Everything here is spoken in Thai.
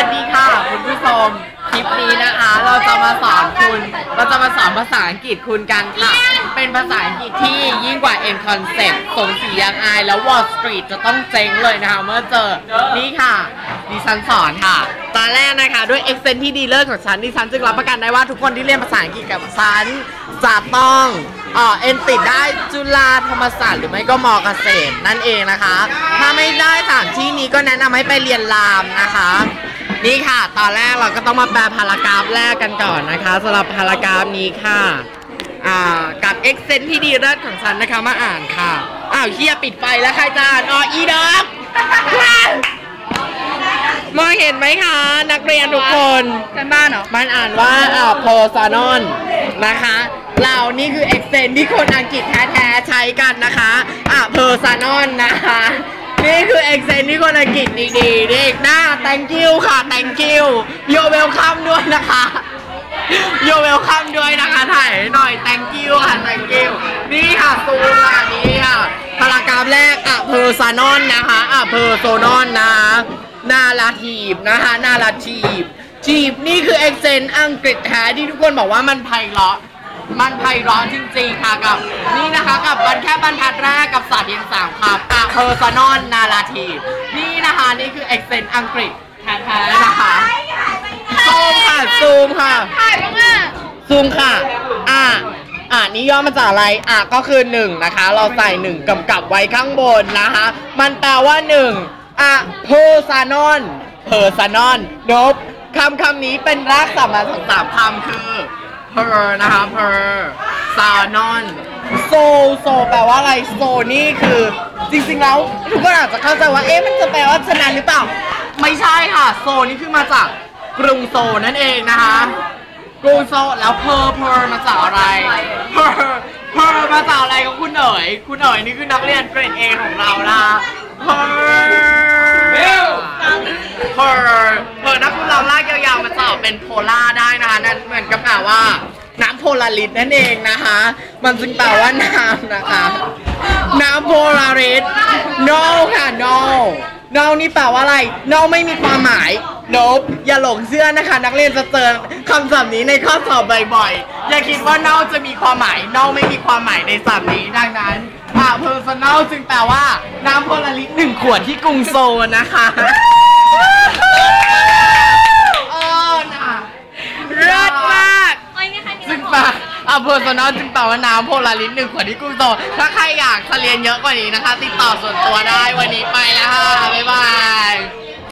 วัสดีค่ะ คุณผู้ชมคลิปนี้นะคะ เราจะมาสอนคุณเราจะมาสอนภาษาอังกฤษคุณกันค่ะ เป็นภาษาอังกฤษที่ยิ่งกว่า N Concept สมศรียังอายแล้ว Wall Street จะต้องเจ๊งเลยนะคะ เมื่อเจอนี่ค่ะดิฉันสอนค่ะตอนแรกนะคะด้วย accent ที่ดีเลิศของฉันดิฉันจึงรับประกันได้ว่าทุกคนที่เรียนภาษาอังกฤษกับฉันจะต้องเอ่อเอ็นติดได้จุฬาธรรมศาสตร์หรือไม่ก็มอเกษตรนั่นเองนะคะ ถ้าไม่ได้สามที่นี้ก็แนะนำให้ไปเรียนรามนะคะ นี่ค่ะ ตอนแรกเราก็ต้องมาแปลพารากราฟแรกกันก่อนนะคะสำหรับพารากราฟนี้ค่ะอ่ากับ accent ที่ดีเลิศของฉันนะคะมาอ่านค่ะ อ้าวเฮียปิดไฟแล้วใครจะอ่านอ๋ออีดอกมองเห็นไหมคะ นักเรียนทุกคนกันบ้านเหรอมันอ่านว่าอ่า personal นะคะเรานี่คือ accent ที่คนอังกฤษแท้ๆใช้กันนะคะอ่า personal นะคะนี่ คือ accent ที่คนอังกฤษดีๆเด็กหน้า thank you ค่ะ thank you you welcome ด้วยนะคะ you welcome ด้วยนะคะถ่ายหน่อย thank you ค่ะ thank you นี่ค่ะซูมค่ะนี่ค่ะพารากราฟแรกอะ personal นนะคะอะ personal นนะนาราทีบนะคะนาราทีบจีบนี่คือ accent อังกฤษแท้ที่ทุกคนบอกว่ามันไพเราะ มันไพเราะจริงๆค่ะกับ นี่นะคะกับบรรแค่บรรทัดแรกกับศาสตร์เรียนสามคำอะ personal narrative นี่นะคะนี่คือ accent อังกฤษแท้ๆนะคะซูมค่ะซูมค่ะถ่ายบ้างอะซูมค่ะอะอะนี่ย่อมาจากอะไร อะก็คือหนึ่งนะคะ เราใส่หนึ่งกำกับไว้ข้างบนนะคะ มันแปลว่าหนึ่งอะ personal personal นนบคำคำนี้เป็นรากศัพท์มาจากสามคำคือ per นะคะ per sanon so so แปลว่าอะไร so นี่คือจริงๆแล้วทุกคนอาจจะเข้าใจว่าเอ๊ะมันจะแปลว่าชนะหรือเปล่า ไม่ใช่ค่ะ โซนี่คือมาจากกรุงโซลนั่นเองนะคะกรุงโซลแล้วเพอร์เพอร์มาจากอะไรเพอร์เพอร์มาจากอะไรของคุณเอ๋ยคุณเอ๋ยนี่คือนักเรียนเกรดเอของเรานะคะเพอ เป็นโพล่าได้นะคะนั่นเหมือนกับแปลว่าน้ำโพลาริสนั่นเองนะคะ มันจึงแปลว่าน้ำนะคะ น้ำโพลาริส no ค่ะ no no นี่แปลว่าอะไร no ไม่มีความหมาย nope อย่าหลงเชื่อนะคะ นักเรียนจะเจอคำศัพท์นี้ในข้อสอบบ่อยๆ อย่าคิดว่า no จะมีความหมาย no ไม่มีความหมายในศัพท์นี้ดังนั้นอ่า personal จึงแปลว่า น้ำโพลาริสหนึ่งขวดที่กรุงโซลนะคะเออน่ะ เลิศมาก ซึ่งแป อำเภอสันนันจึงแปลว่าน้ำโพลาริสหนึ่งขวดที่กรุงโซถ้าใครอยากเรียนเยอะกว่านี้นะคะ ติดต่อส่วนตัวได้วันนี้ไปแล้วค่ะบ๊ายบาย